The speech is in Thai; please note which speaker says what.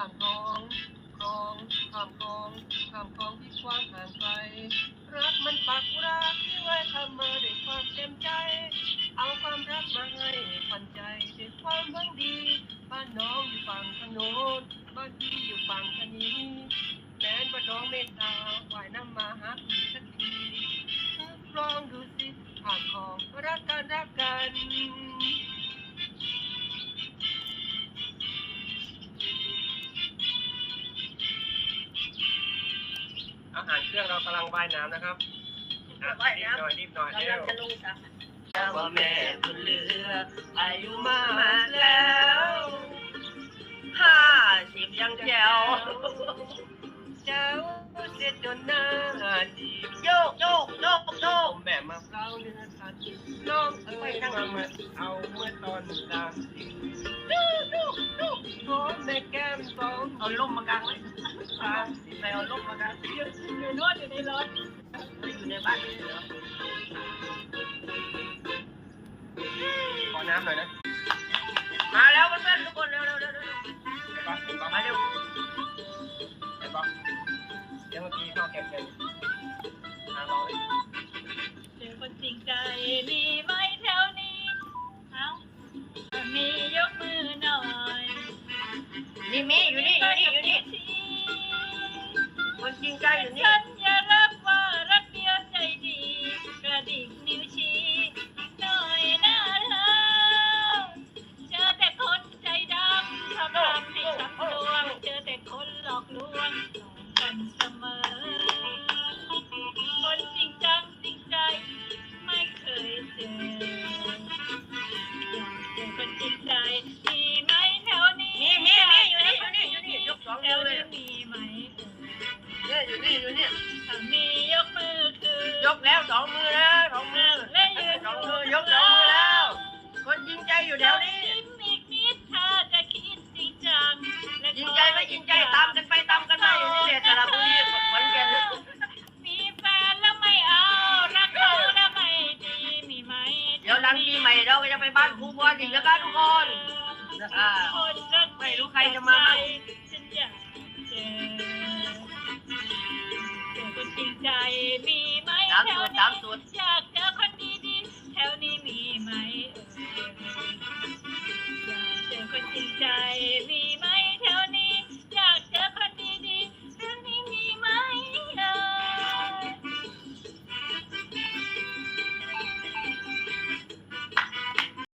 Speaker 1: ข้ามคลองคลองข้ามคลองข้ามคลองที่กว้างห่างไกลรักมันปักรักที่ไว้ทำมาด้วยความเต็มใจ เอาความรักมาให้ขวัญใจด้วยความหวังดี บ้านน้องอยู่ฝั่งทางโน้นบ้านพี่อยู่ฝั่งทางนี้แม้นว่าน้องเมตตาว่ายน้ำมาหาพี่สักทีลองดูสิผ่านของรักกันรักกัน กำลังว่ายน้ำนะครับอะ
Speaker 2: ว่ายน้ำ
Speaker 1: รีบหน่อยรีบหน่อย
Speaker 2: กำ
Speaker 1: เร็
Speaker 2: ลัง
Speaker 1: ว
Speaker 2: จะลงสระ
Speaker 1: ว่าแม่บุญเหลืออายุมามา
Speaker 2: ก
Speaker 1: ก
Speaker 2: แล้
Speaker 1: แล้ว
Speaker 2: วห้าสิบยังแจ๋ว
Speaker 1: เจ้าเสร็จจนหน้าดี
Speaker 2: โยกโยกโยกโย
Speaker 1: โอ้
Speaker 2: ก
Speaker 1: แม่มาเฝ้าเนื้อทันน้องเอ้ยมามาเอาเมื่อตอนกลางสิดูดูดูโอ้แม่แก้มสอง
Speaker 2: เอาล่มมากางไว้
Speaker 1: กลางสิ
Speaker 2: ไปเอาล่มมากางอยู่ อยู่โน่นอยู่ในรถอยู่ในบ้านนี่เหรอ
Speaker 1: ขอน้ำหน่อยนะ
Speaker 2: มาแล้วเพื่อนๆทุกคนเร็วเร็วเร็วเร็ว
Speaker 1: เดี๋ยวเดี๋ยว
Speaker 2: มาเร็ว
Speaker 1: เดี๋ยวปะเดี๋ยวเมื่อกี้ข้าวแกงเค็มอะรอเลย
Speaker 3: เจอคนจริงใจมีไหมแถวนี้เอ้าถ้ามียกมือหน่อย
Speaker 2: นี่มีอยู่นี่อยู่นี่อยู่นี่คนจริงใจอยู่นี่
Speaker 3: ยกแล้วสองมือ ไป
Speaker 2: บ้านครูบอลอีกนะคะทุกคนอ่า
Speaker 3: คนรัก
Speaker 2: ไม่รู้ใครจะมาบ้าง
Speaker 3: ฉันอยากเจอเจอคนจริงใจมีไหม
Speaker 2: สาม
Speaker 3: แถ
Speaker 2: สู
Speaker 3: ว
Speaker 2: ตรสาม
Speaker 3: นี้
Speaker 2: สูตร
Speaker 3: อยาก